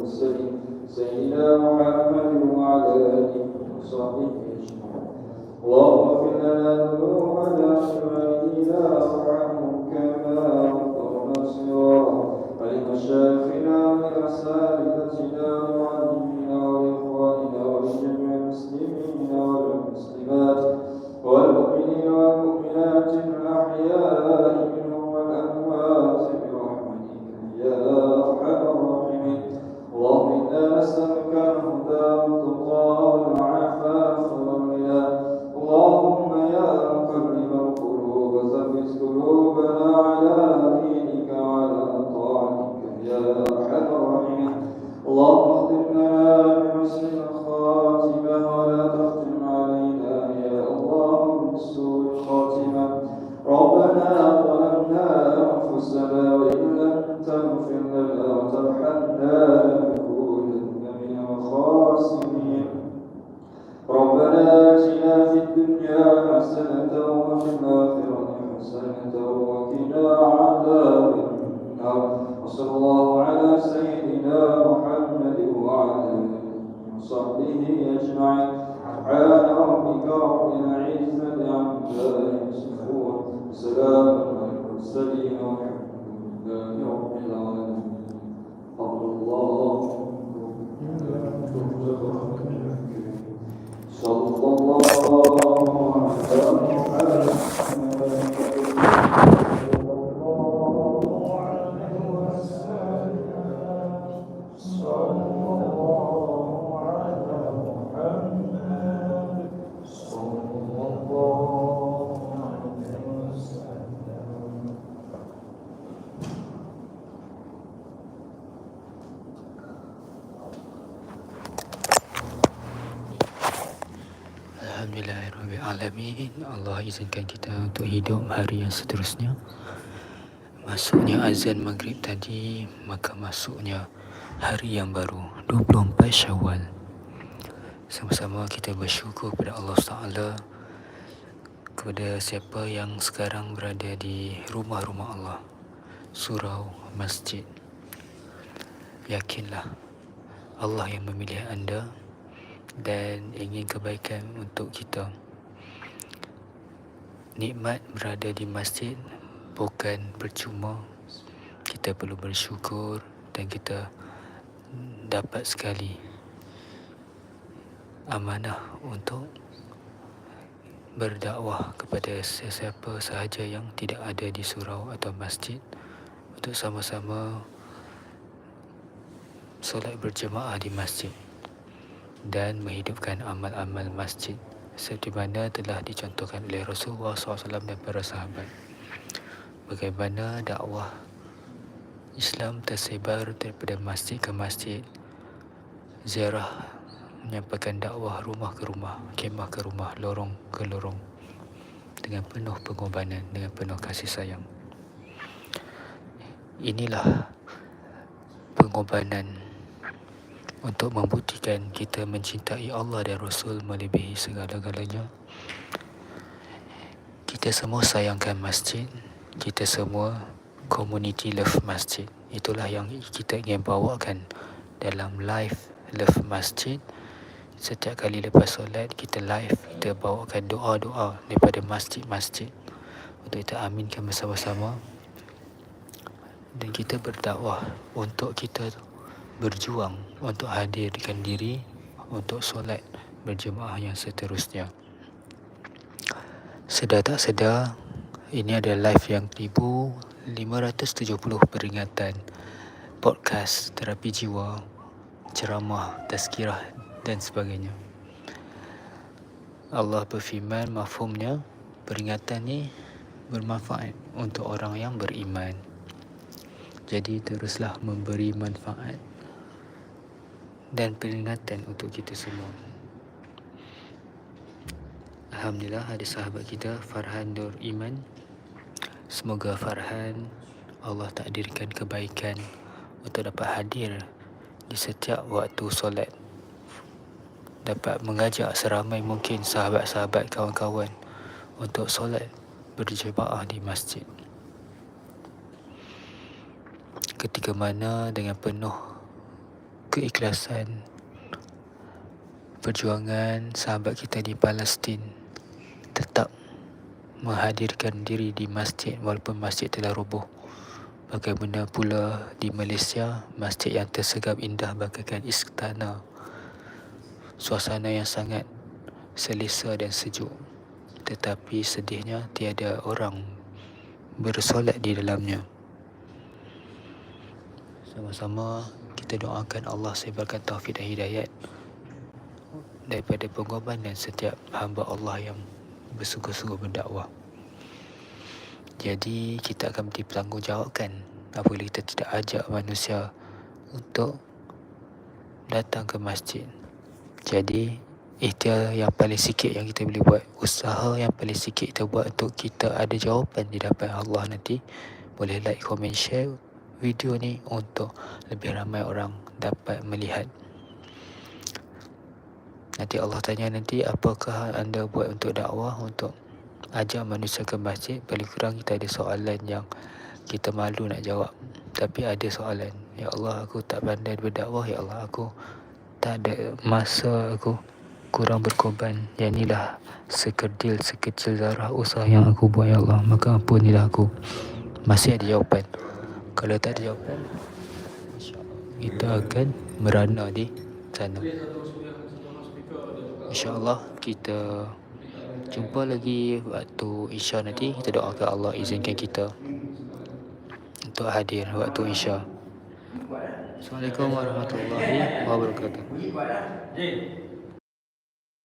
المرسلين سيدنا محمد وعلى آله وصحبه أجمعين. اللهم اغفر لنا ذنوبنا ووالدينا وارحمهم كما ربونا صغارا قلوبنا على دينك وعلى طاعتك يا أرحم الراحمين. اللهم اختم لنا بحسن الخاتمة ولا تختم علينا يا الله بسوء الخاتمة. ربنا ظلمنا أنفسنا وإن لم تغفر لنا وترحمنا لنكونن من الخاسرين. ربنا آتنا في الدنيا حسنة وفي حسنة وقنا عذاب النار وصلى الله على سيدنا محمد وعلى وصحبه أجمعين. سبحان ربك رب العزة عما يصفون وسلام على المرسلين والحمد لله Alhamdulillahirrahmanirrahim. Allah izinkan kita untuk hidup hari yang seterusnya. Masuknya azan maghrib tadi Maka masuknya hari yang baru 24 syawal. Sama-sama kita bersyukur kepada Allah Taala Kepada siapa yang sekarang berada di rumah-rumah Allah Surau, masjid. Yakinlah Allah yang memilih anda dan ingin kebaikan untuk kita. Nikmat berada di masjid bukan percuma. Kita perlu bersyukur dan kita dapat sekali amanah untuk berdakwah kepada sesiapa sahaja yang tidak ada di surau atau masjid untuk sama-sama solat berjemaah di masjid dan menghidupkan amal-amal masjid seperti mana telah dicontohkan oleh Rasulullah SAW dan para sahabat. Bagaimana dakwah Islam tersebar daripada masjid ke masjid, ziarah menyampaikan dakwah rumah ke rumah, kemah ke rumah, lorong ke lorong dengan penuh pengorbanan, dengan penuh kasih sayang. Inilah pengorbanan untuk membuktikan kita mencintai Allah dan Rasul melebihi segala-galanya. Kita semua sayangkan masjid. Kita semua community love masjid. Itulah yang kita ingin bawakan dalam live love masjid. Setiap kali lepas solat kita live kita bawakan doa-doa daripada masjid-masjid untuk kita aminkan bersama-sama dan kita berdakwah untuk kita berjuang untuk hadirkan diri untuk solat berjemaah yang seterusnya. Sedar tak sedar, ini adalah live yang 1570 peringatan podcast terapi jiwa, ceramah, tazkirah dan sebagainya. Allah berfirman mafhumnya peringatan ni bermanfaat untuk orang yang beriman. Jadi teruslah memberi manfaat dan peringatan untuk kita semua. Alhamdulillah ada sahabat kita Farhan Nur Iman. Semoga Farhan Allah takdirkan kebaikan untuk dapat hadir di setiap waktu solat. Dapat mengajak seramai mungkin sahabat-sahabat kawan-kawan untuk solat berjemaah di masjid. Ketika mana dengan penuh keikhlasan perjuangan sahabat kita di Palestin tetap menghadirkan diri di masjid walaupun masjid telah roboh. Bagaimana pula di Malaysia, masjid yang tersegap indah bagaikan istana. Suasana yang sangat selesa dan sejuk. Tetapi sedihnya tiada orang bersolat di dalamnya. Sama-sama kita doakan Allah sebarkan taufik dan hidayat daripada pengorbanan setiap hamba Allah yang bersungguh-sungguh berdakwah. Jadi kita akan dipertanggungjawabkan apabila kita tidak ajak manusia untuk datang ke masjid. Jadi ikhtiar yang paling sikit yang kita boleh buat, usaha yang paling sikit kita buat untuk kita ada jawapan di hadapan Allah nanti. Boleh like, comment, share video ni untuk lebih ramai orang dapat melihat. Nanti Allah tanya nanti apakah anda buat untuk dakwah untuk ajak manusia ke masjid? Paling kurang kita ada soalan yang kita malu nak jawab. Tapi ada soalan. Ya Allah aku tak pandai berdakwah. Ya Allah aku tak ada masa. Aku kurang berkorban. Yang inilah sekerdil sekecil zarah usaha yang aku buat ya Allah. Maka ampunilah aku. Masih ada jawapan kalau tak ada jawapan kita akan merana di sana. InsyaAllah kita jumpa lagi waktu Isya nanti. Kita doakan Allah izinkan kita Untuk hadir waktu Isya. Assalamualaikum warahmatullahi wabarakatuh